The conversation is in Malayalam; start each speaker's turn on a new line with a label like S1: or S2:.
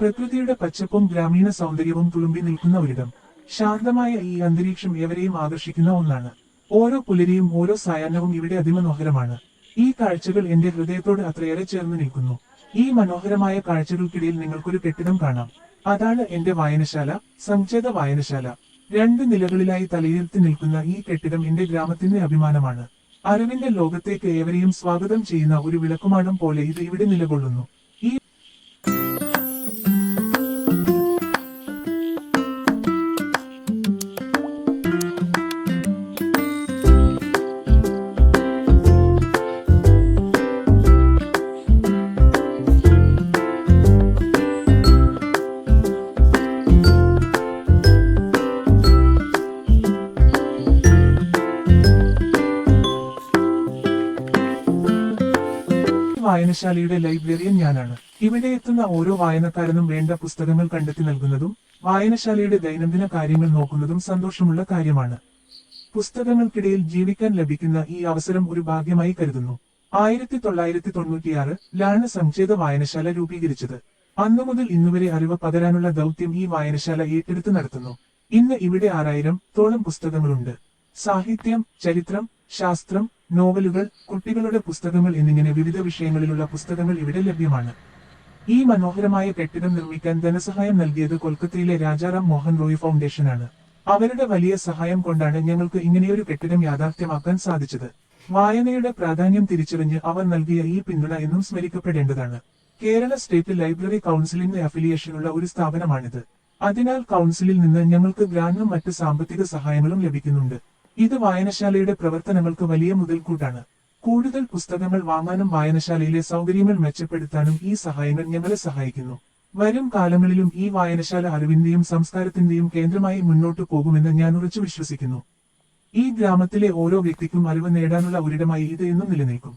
S1: പ്രകൃതിയുടെ പച്ചപ്പും ഗ്രാമീണ സൗന്ദര്യവും തുളുമ്പി നിൽക്കുന്ന ഒരിടം. ശാന്തമായ ഈ അന്തരീക്ഷം ഏവരെയും ആകർഷിക്കുന്ന ഒന്നാണ്. ഓരോ പുലരിയും ഓരോ സായാഹ്നവും ഇവിടെ അതിമനോഹരമാണ്. ഈ കാഴ്ചകൾ എന്റെ ഹൃദയത്തോട് അത്രയേറെ ചേർന്ന് നിൽക്കുന്നു. ഈ മനോഹരമായ കാഴ്ചകൾക്കിടയിൽ നിങ്ങൾക്കൊരു കെട്ടിടം കാണാം. അതാണ് എന്റെ വായനശാല സംചേത വായനശാല. രണ്ട് നിലകളിലായി തലയിരുത്തി നിൽക്കുന്ന ഈ കെട്ടിടം എന്റെ ഗ്രാമത്തിന്റെ അഭിമാനമാണ്. അറിവിന്റെ ലോകത്തേക്ക് ഏവരെയും സ്വാഗതം ചെയ്യുന്ന ഒരു വിളക്കുമാടം പോലെ ഇത് ഇവിടെ നിലകൊള്ളുന്നു. വായനശാലയുടെ ലൈബ്രറിയൻ ഞാനാണ്. ഇവിടെ എത്തുന്ന ഓരോ വായനക്കാരനും വേണ്ട പുസ്തകങ്ങൾ കണ്ടെത്തി നൽകുന്നതും വായനശാലയുടെ ദൈനംദിന കാര്യങ്ങൾ നോക്കുന്നതും സന്തോഷമുള്ള കാര്യമാണ്. പുസ്തകങ്ങൾക്കിടയിൽ ജീവിക്കാൻ ലഭിക്കുന്ന ഈ അവസരം ഒരു ഭാഗ്യമായി കരുതുന്നു. ആയിരത്തി തൊള്ളായിരത്തി തൊണ്ണൂറ്റിയാറ് ലാണ് സംചേത വായനശാല രൂപീകരിച്ചത്. അന്നു മുതൽ ഇന്നുവരെ അറിവ് പകരാനുള്ള ദൗത്യം ഈ വായനശാല ഏറ്റെടുത്ത് നടത്തുന്നു. ഇന്ന് ഇവിടെ ആറായിരം തോളം പുസ്തകങ്ങളുണ്ട്. സാഹിത്യം ചരിത്രം ശാസ്ത്രം നോവലുകൾ കുട്ടികളുടെ പുസ്തകങ്ങൾ എന്നിങ്ങനെ വിവിധ വിഷയങ്ങളിലുള്ള പുസ്തകങ്ങൾ ഇവിടെ ലഭ്യമാണ്. ഈ മനോഹരമായ കെട്ടിടം നിർമ്മിക്കാൻ ധനസഹായം നൽകിയത് കൊൽക്കത്തയിലെ രാജാറാം മോഹൻ റോയ് ഫൗണ്ടേഷനാണ്. അവരുടെ വലിയ സഹായം കൊണ്ടാണ് ഞങ്ങൾക്ക് ഇങ്ങനെയൊരു കെട്ടിടം യാഥാർത്ഥ്യമാക്കാൻ സാധിച്ചത്. വായനയുടെ പ്രാധാന്യം തിരിച്ചറിഞ്ഞ് അവർ നൽകിയ ഈ പിന്തുണ എന്നും സ്മരിക്കപ്പെടേണ്ടതാണ്. കേരള സ്റ്റേറ്റ് ലൈബ്രറി കൗൺസിലിന്റെ അഫിലിയേഷനുള്ള ഒരു സ്ഥാപനമാണിത്. അതിനാൽ കൗൺസിലിൽ നിന്ന് ഞങ്ങൾക്ക് ഗ്രാന്റും മറ്റ് സാമ്പത്തിക സഹായങ്ങളും ലഭിക്കുന്നുണ്ട്. ഇത് വായനശാലയുടെ പ്രവർത്തനങ്ങൾക്ക് വലിയ മുതൽക്കൂട്ടാണ്. കൂടുതൽ പുസ്തകങ്ങൾ വാങ്ങാനും വായനശാലയിലെ സൗകര്യങ്ങൾ മെച്ചപ്പെടുത്താനും ഈ സഹായങ്ങൾ ഞങ്ങളെ സഹായിക്കുന്നു. വരും കാലങ്ങളിലും ഈ വായനശാല അറിവിന്റെയും സംസ്കാരത്തിന്റെയും കേന്ദ്രമായി മുന്നോട്ടു പോകുമെന്ന് ഞാൻ ഉറച്ചു വിശ്വസിക്കുന്നു ഈ ഗ്രാമത്തിലെ ഓരോ വ്യക്തിക്കും അറിവ് നേടാനുള്ള ഒരിടമായി ഇത് എന്നും നിലനിൽക്കും.